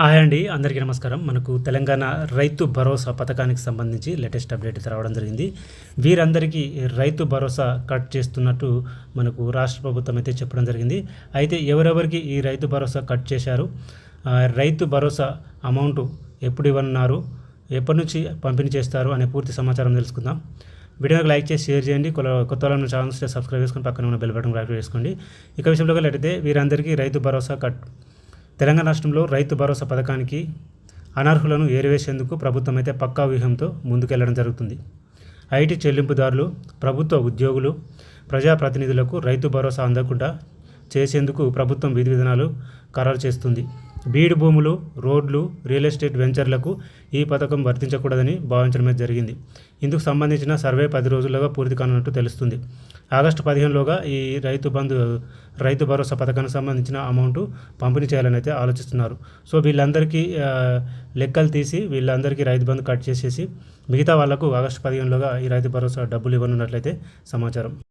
Hi అండి అందరికీ నమస్కారం. మనకు తెలంగాణ రైతు భరోసా పథకానికి సంబంధించి లేటెస్ట్ అప్డేట్ రావడం జరిగింది. వీరందరికీ రైతు భరోసా కట్ చేస్తున్నట్టు మనకు రాష్ట్ర ప్రభుత్వం అయితే చెప్పడం జరిగింది. అయితే ఎవరెవరికి ఈ రైతు భరోసా కట్ చేశారు? రైతు భరోసా అమౌంట్ ఎప్పుడు ఇవ్వనున్నారు? ఎప్పటి నుంచి పంపిణీ చేస్తారు? అనే పూర్తి సమాచారం తెలుసుకుందాం. వీడియోకి లైక్ చేసి షేర్ చేయండి. కొల- కొత్త వాళ్ళని ఛానల్స్ సబ్స్క్రైబ్ చేసుకొని పక్కన ఉన్న బెల్ బటన్ యాక్టివ్ చేసుకోండి. ఇక విషయంలో అయితే వీరందరికీ రైతు భరోసా కట్ తెలంగాణ రాష్ట్రంలో రైతు భరోసా పథకానికి అనర్హులను ఏరివేసేందుకు ప్రభుత్వం అయితే పక్కా వ్యూహంతో ముందుకెళ్ళడం జరుగుతుంది. ఐటీ చెల్లింపుదారులు ప్రభుత్వ ఉద్యోగులు ప్రజాప్రతినిధులకు రైతు భరోసా అందకుండా చేసేందుకు ప్రభుత్వం విధి విధానాలు ఖరారు చేస్తుంది. బీడు భూములు రోడ్లు రియల్ ఎస్టేట్ వెంచర్లకు ఈ పథకం వర్తించకూడదని భావించడమే జరిగింది. ఇందుకు సంబంధించిన సర్వే పది రోజులుగా పూర్తి కానున్నట్టు తెలుస్తుంది. ఆగస్టు పదిహేనులోగా ఈ రైతు బంధు రైతు భరోసా పథకానికి సంబంధించిన అమౌంట్ పంపిణీ చేయాలని అయితే ఆలోచిస్తున్నారు. సో వీళ్ళందరికీ లెక్కలు తీసి వీళ్ళందరికీ రైతు బంధు కట్ చేసేసి మిగతా వాళ్ళకు ఆగస్టు పదిహేనులోగా ఈ రైతు భరోసా డబ్బులు ఇవ్వనున్నట్లయితే సమాచారం.